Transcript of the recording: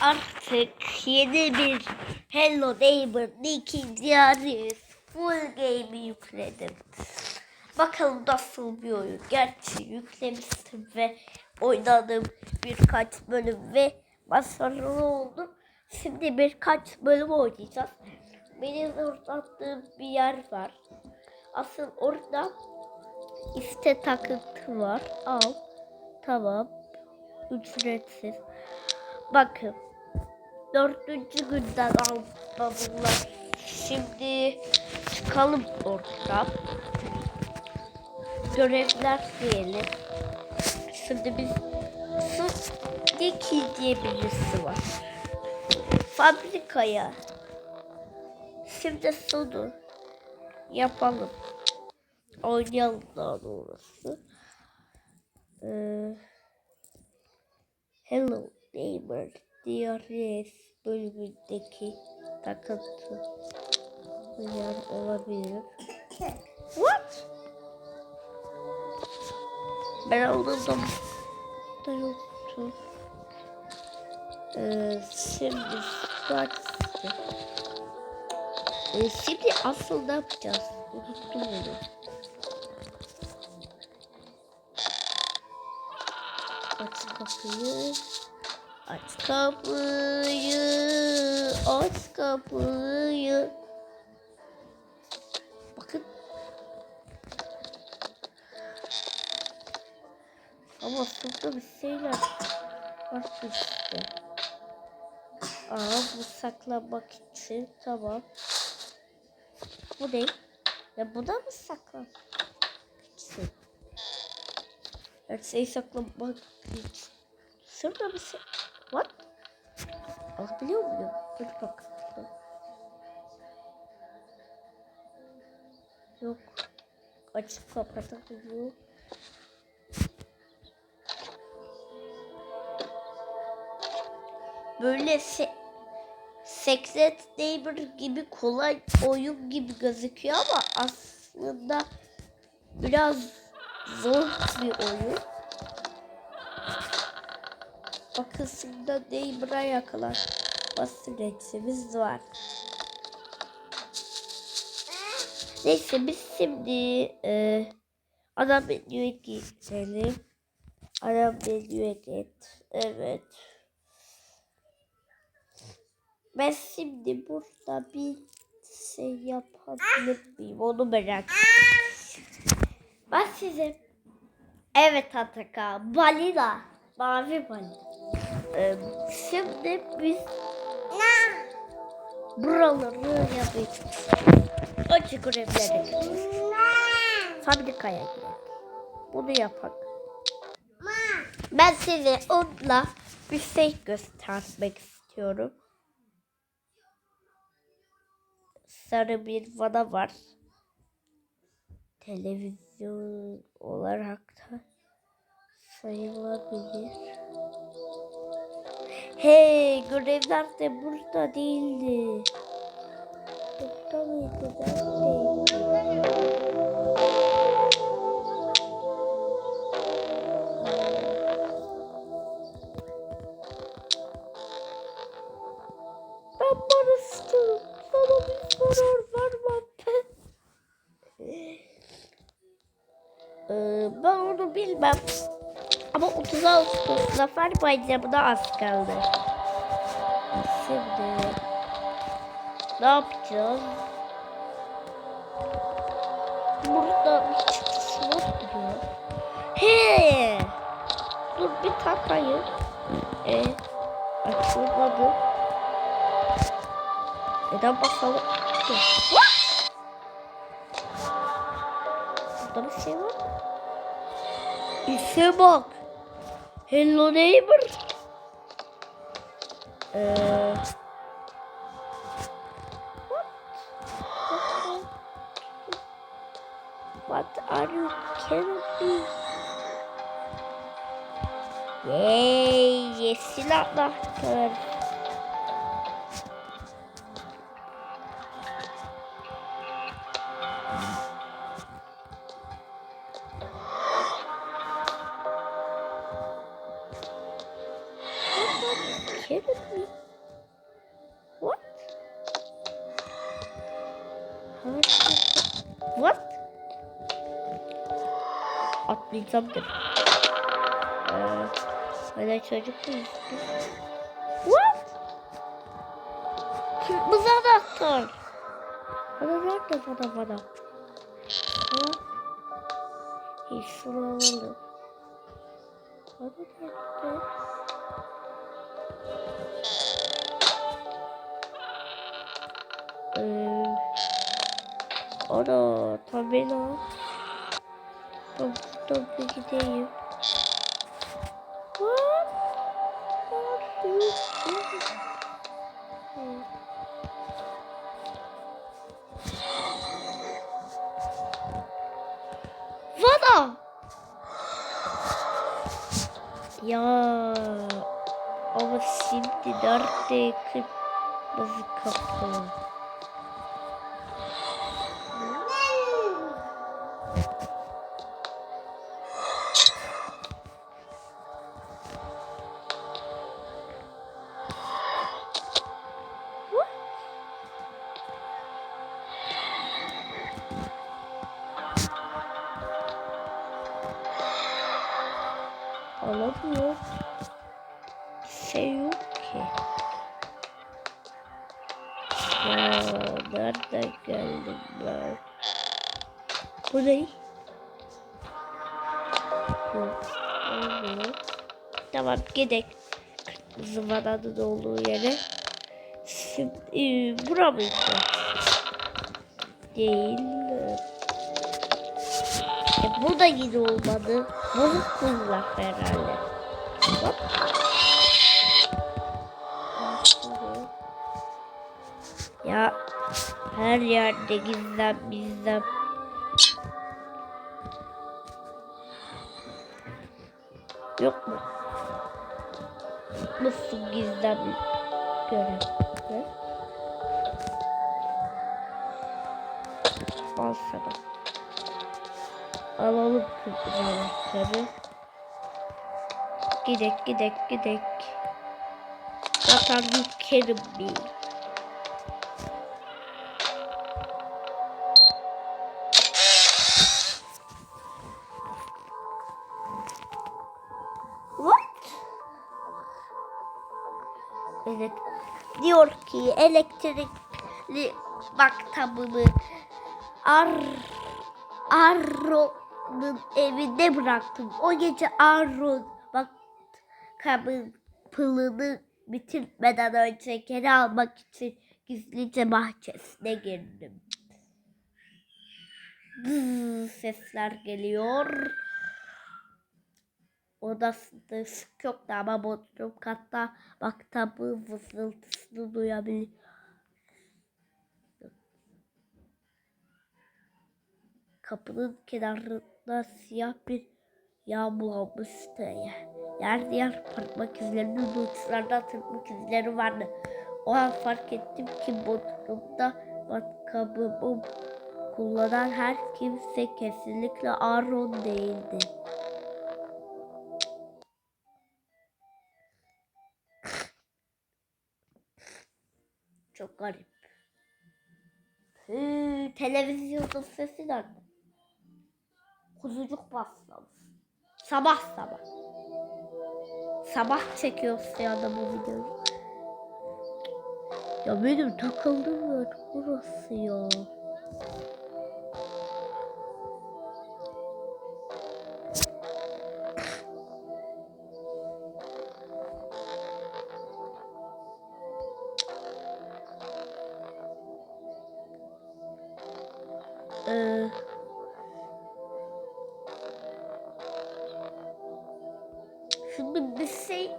artık yeni bir Hello Neighbor'ın ikinci arayüz full game'i yükledim. Bakalım nasıl bir oyun. Gerçi yüklemiştim ve oynadım birkaç bölüm ve başarılı oldum. Şimdi birkaç bölüm oynayacağız. Benim uzattığım bir yer var. Asıl orada işte takıntı var. Al. Tamam. Ücretsiz. Bakın. Dördüncü günden almadılar. Şimdi çıkalım oradan. Görevler diyelim. Şimdi biz Sudeki diye birisi var. Fabrikaya. Şimdi sonu yapalım. Oynayalım daha doğrusu. Ee, Hello Neighbor DRS bölümündeki takıntı olabilir. What? Ben anladım. Da yoktu. Ee, şimdi start. Ee, şimdi asıl ne yapacağız? Unuttum onu. Aç kapıyı. Aç kapıyı. Aç kapıyı. Bakın. Ama burada bir şeyler var işte. Aa bu saklamak için tamam. Bu ne? Ya bu da mı saklan? için? Her şeyi saklamak için. Şurada bir şey. What? Alabiliyor muyum? Dur bak. Yok. Açıp kapatabiliyor. Böyle se Secret Neighbor gibi kolay oyun gibi gözüküyor ama aslında biraz zor bir oyun. Bakısında Neighbor'a yakalar. Basiretimiz var. Neyse biz şimdi e, ana menüye gidelim. Ana menüye git. Evet. Ben şimdi burada bir şey yapabilir miyim? Onu merak ediyorum. Ben size Evet Atakan. Balina. Mavi balina. Ee, şimdi biz buraları yapacağız. Açık görevlere. Fabrikaya gidelim. Bunu yapalım. Ben size onunla bir şey göstermek istiyorum. Sarı bir vana var. Televizyon olarak da sayılabilir. Hey görevler de burada değildi. Burada mıydı? Neredeydi? Ben barıştım. Sana bir zarar vermem. Ee, ben onu bilmem. Ama 30 Ağustos Zafer Bayramı'na az kaldı. Şimdi ne yapacağız? Burada bir çıkış diyor. He! Dur bir takayım. E, açılmadı. Neden bakalım? What? Burada bir şey var. İşe bak. Hello neighbor. Ee, what? What are you kidding me? Yay, yeşil anahtar. var. Atlayacağım gibi. Evet. Böyle çocuk muyuz biz? What? Kim bu zanahtar? Bana nerede bana bana? Ha? Hiç şunu alalım. Bana nerede? Eee ana tabela. Ben buradan bir gideyim. Vada! Ya ama şimdi nerede kırmızı kapı? Alamıyor. Bir şey yok ki. Ya nereden geldim ben? Bu ne? Tamam gidelim. Kırmızı vananın olduğu yere. Şimdi e, bura mıydı? Değil. E, bu da yine olmadı. Bunu kullanmak herhalde. Hop. Ya her yerde gizlen bizden. Yok mu? Nasıl gizlen görev? Ne? Al sana. Alalım kırmızı anahtarı. Gidek gidek gidek. Zaten bir. What? Evet. Diyor ki elektrikli maktabını ar Arro'nun evinde bıraktım. O gece Arro bak kabın pılını bitirmeden önce geri almak için gizlice bahçesine girdim. Sesler geliyor. Odasında ışık yoktu ama bodrum katta maktabın vızıltısını duyabiliyor. Kapının kenarında siyah bir yağ bulanmıştı. Yer diğer parmak izlerinin uçlarında tırnak izleri vardı. O an fark ettim ki bodrumda matkabımı kullanan her kimse kesinlikle Aaron değildi. Çok garip. Hı, televizyonun sesi nerede? Kuzucuk başlamış. Sabah sabah. Sabah çekiyoruz ya da bu videoyu. Ya benim takıldığım yer burası ya. Ee, Şimdi bir şey...